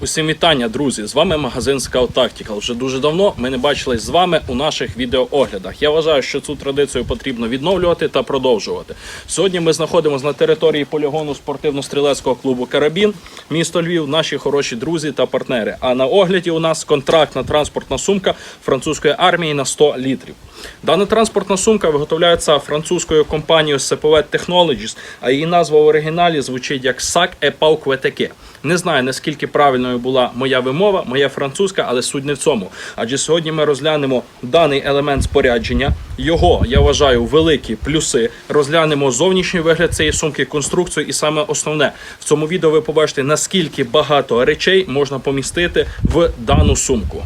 Усім вітання, друзі! З вами магазин Scout Tactical. Вже дуже давно ми не бачились з вами у наших відеооглядах. Я вважаю, що цю традицію потрібно відновлювати та продовжувати. Сьогодні ми знаходимося на території полігону спортивно-стрілецького клубу Карабін, місто Львів, наші хороші друзі та партнери. А на огляді у нас контрактна транспортна сумка французької армії на 100 літрів. Дана транспортна сумка виготовляється французькою компанією Sepovet Technologies, а її назва в оригіналі звучить як SAC EPAU QTK. Не знаю наскільки правильною була моя вимова, моя французька, але суть не в цьому. Адже сьогодні ми розглянемо даний елемент спорядження, його я вважаю великі плюси. Розглянемо зовнішній вигляд цієї сумки, конструкцію, і саме основне в цьому відео ви побачите наскільки багато речей можна помістити в дану сумку.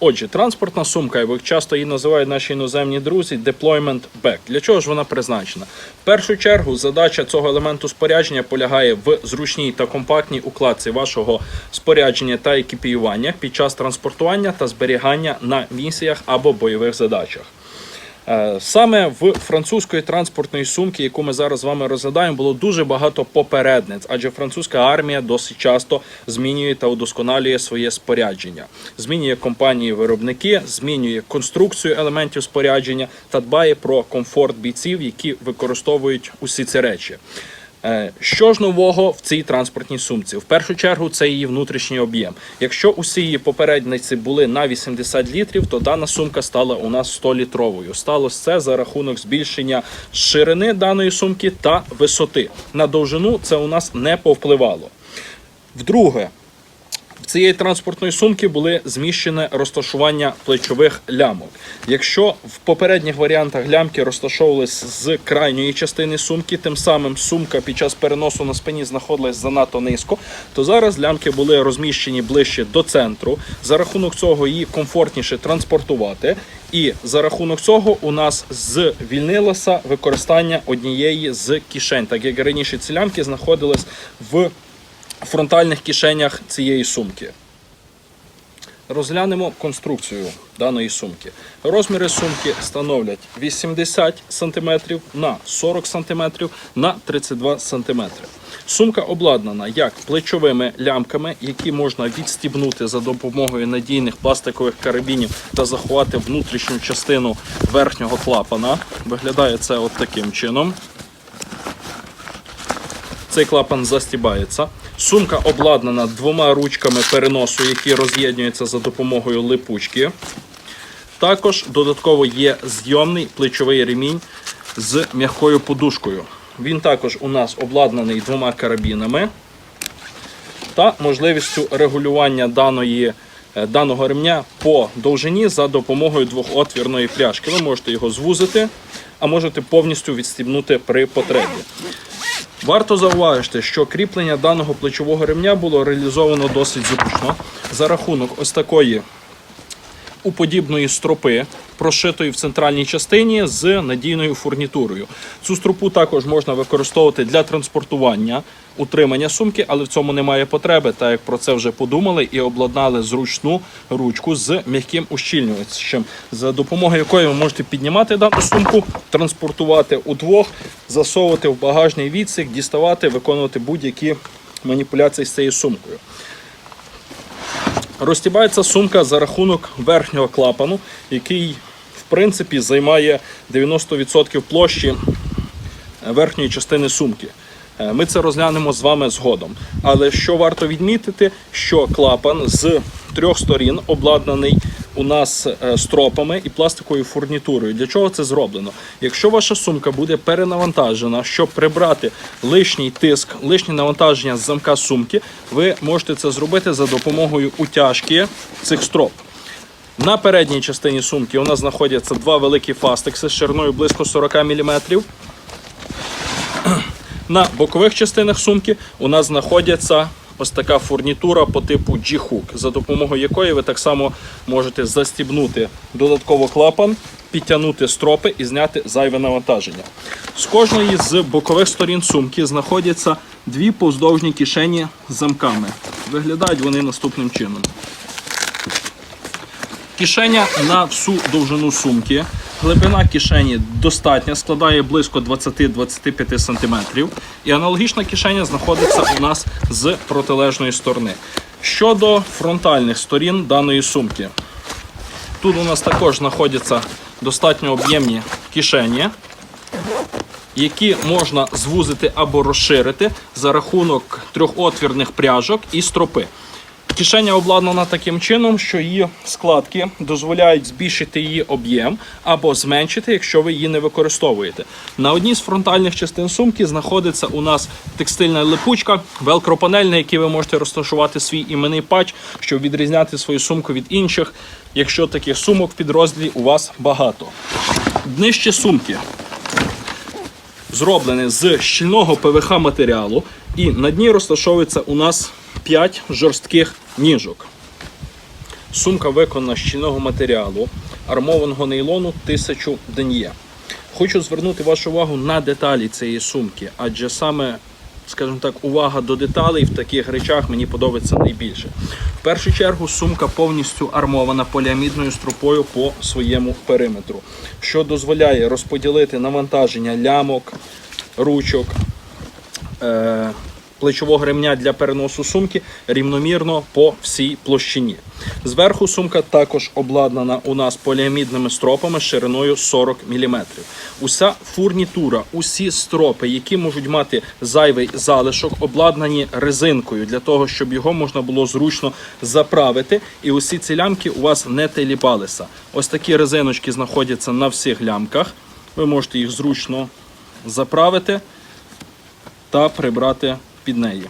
Отже, транспортна сумка, як часто її називають наші іноземні друзі, deployment bag. Для чого ж вона призначена? В першу чергу задача цього елементу спорядження полягає в зручній та компактній укладці вашого спорядження та екіпіювання під час транспортування та зберігання на місіях або бойових задачах. Е, Саме в французької транспортної сумки, яку ми зараз з вами розглядаємо, було дуже багато попередниць, адже французька армія досить часто змінює та удосконалює своє спорядження, змінює компанії-виробники, змінює конструкцію елементів спорядження та дбає про комфорт бійців, які використовують усі ці речі. Е, Що ж нового в цій транспортній сумці? В першу чергу це її внутрішній об'єм. Якщо усі її попередниці були на 80 літрів, то дана сумка стала у нас 100 літровою. Сталося це за рахунок збільшення ширини даної сумки та висоти. На довжину це у нас не повпливало. Вдруге, цієї транспортної сумки були зміщене розташування плечових лямок. Якщо в попередніх варіантах лямки розташовувалися з крайньої частини сумки, тим самим сумка під час переносу на спині знаходилась занадто низько, то зараз лямки були розміщені ближче до центру. За рахунок цього її комфортніше транспортувати. І за рахунок цього у нас звільнилося використання однієї з кишень, так як раніше ці лямки знаходились в фронтальних кишенях цієї сумки. Розглянемо конструкцію даної сумки. Розміри сумки становлять 80 см на 40 см на 32 см. Сумка обладнана як плечовими лямками, які можна відстібнути за допомогою надійних пластикових карабінів та заховати внутрішню частину верхнього клапана. Виглядає це от таким чином. Цей клапан застібається. Сумка обладнана двома ручками переносу, які роз'єднуються за допомогою липучки. Також додатково є зйомний плечовий ремінь з м'якою подушкою. Він також у нас обладнаний двома карабінами та можливістю регулювання даної, е, даного ремня по довжині за допомогою двохотвірної пляшки. Ви можете його звузити, а можете повністю відстібнути при потребі. Варто зауважити, що кріплення даного плечового ремня було реалізовано досить зручно. За рахунок ось такої уподібної стропи, прошитої в центральній частині з надійною фурнітурою. Цю стропу також можна використовувати для транспортування, утримання сумки, але в цьому немає потреби, так як про це вже подумали і обладнали зручну ручку з м'яким ущільнювачем, за допомогою якої ви можете піднімати дану сумку, транспортувати удвох, засовувати в багажний відсік, діставати, виконувати будь-які маніпуляції з цією сумкою. Розтібається сумка за рахунок верхнього клапану, який в принципі займає 90% площі верхньої частини сумки. Е, Ми це розглянемо з вами згодом. Але що варто відмітити, що клапан з трьох сторін обладнаний у нас е, стропами і пластиковою фурнітурою. Для чого це зроблено? Якщо ваша сумка буде перенавантажена, щоб прибрати лишній тиск, лишнє навантаження з замка сумки, ви можете це зробити за допомогою утяжки цих строп. На передній частині сумки у нас знаходяться два великі фастекси з шириною близько 40 мм. На бокових частинах сумки у нас знаходиться ось така фурнітура по типу G-Hook, за допомогою якої ви так само можете застібнути додатково клапан, підтягнути стропи і зняти зайве навантаження. З кожної з бокових сторін сумки знаходяться дві повздовжні кишені з замками. Виглядають вони наступним чином. Кишеня на всю довжину сумки Глибина кишені достатня, складає близько 20-25 см. І аналогічна кишеня знаходиться у нас з протилежної сторони. Щодо фронтальних сторін даної сумки, тут у нас також знаходяться достатньо об'ємні кишені, які можна звузити або розширити за рахунок трьохотвірних пряжок і стропи. Кишеня обладнана таким чином, що її складки дозволяють збільшити її об'єм або зменшити, якщо ви її не використовуєте. На одній з фронтальних частин сумки знаходиться у нас текстильна липучка, велкропанель, на якій ви можете розташувати свій іменний патч, щоб відрізняти свою сумку від інших, якщо таких сумок в підрозділі у вас багато. Днище сумки зроблене з щільного ПВХ матеріалу, і на дні розташовується у нас 5 жорстких ніжок. Сумка виконана з щільного матеріалу, армованого нейлону 1000 ден'є. Хочу звернути вашу увагу на деталі цієї сумки, адже саме, скажімо так, увага до деталей в таких речах мені подобається найбільше. В першу чергу сумка повністю армована поліамідною стропою по своєму периметру, що дозволяє розподілити навантаження лямок, ручок, е, плечового ремня для переносу сумки рівномірно по всій площині. Зверху сумка також обладнана у нас поліамідними стропами шириною 40 мм. Уся фурнітура, усі стропи, які можуть мати зайвий залишок, обладнані резинкою для того, щоб його можна було зручно заправити. І усі ці лямки у вас не теліпалися. Ось такі резиночки знаходяться на всіх лямках. Ви можете їх зручно заправити та прибрати під неї.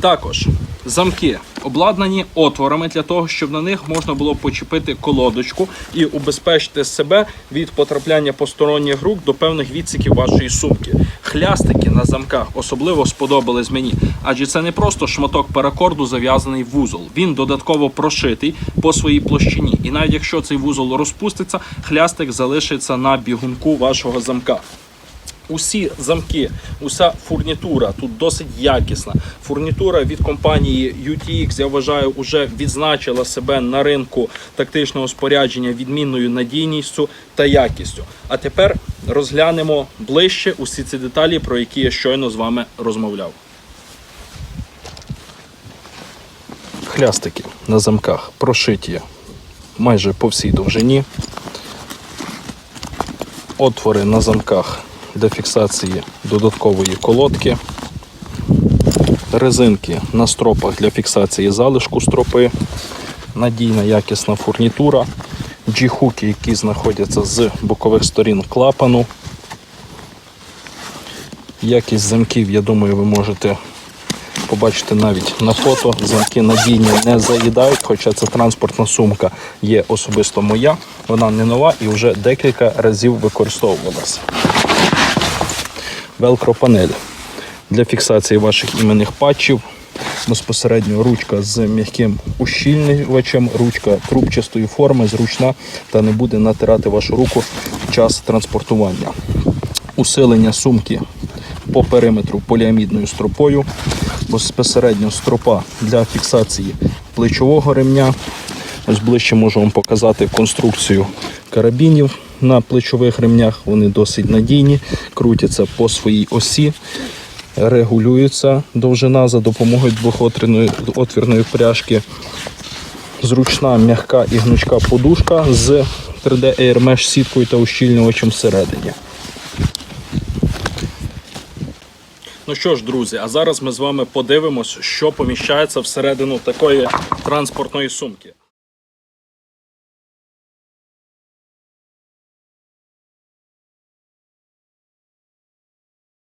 Також замки обладнані отворами для того, щоб на них можна було почепити колодочку і убезпечити себе від потрапляння посторонніх рук до певних відсіків вашої сумки. Хлястики на замках особливо сподобались мені, адже це не просто шматок паракорду зав'язаний в вузол. Він додатково прошитий по своїй площині. І навіть якщо цей вузол розпуститься, хлястик залишиться на бігунку вашого замка. Усі замки, уся фурнітура тут досить якісна. Фурнітура від компанії UTX, я вважаю, вже відзначила себе на ринку тактичного спорядження відмінною надійністю та якістю. А тепер розглянемо ближче усі ці деталі, про які я щойно з вами розмовляв. Хлястики на замках прошиті майже по всій довжині. Отвори на замках для фіксації додаткової колодки, резинки на стропах для фіксації залишку стропи, надійна якісна фурнітура, G-хуки, які знаходяться з бокових сторін клапану. Якість замків, я думаю, ви можете побачити навіть на фото. Замки надійні не заїдають, хоча ця транспортна сумка є особисто моя. Вона не нова і вже декілька разів використовувалася велкропанель для фіксації ваших іменних патчів. Безпосередньо ручка з м'яким ущільнювачем, ручка трубчастої форми, зручна та не буде натирати вашу руку під час транспортування. Усилення сумки по периметру поліамідною стропою, безпосередньо стропа для фіксації плечового ремня. Ось ближче можу вам показати конструкцію карабінів на плечових ремнях. Вони досить надійні, крутяться по своїй осі, регулюється довжина за допомогою двохотвірної отвірної пряжки. Зручна, м'яка і гнучка подушка з 3D Air Mesh сіткою та ущільнювачем всередині. Ну що ж, друзі, а зараз ми з вами подивимось, що поміщається всередину такої транспортної сумки.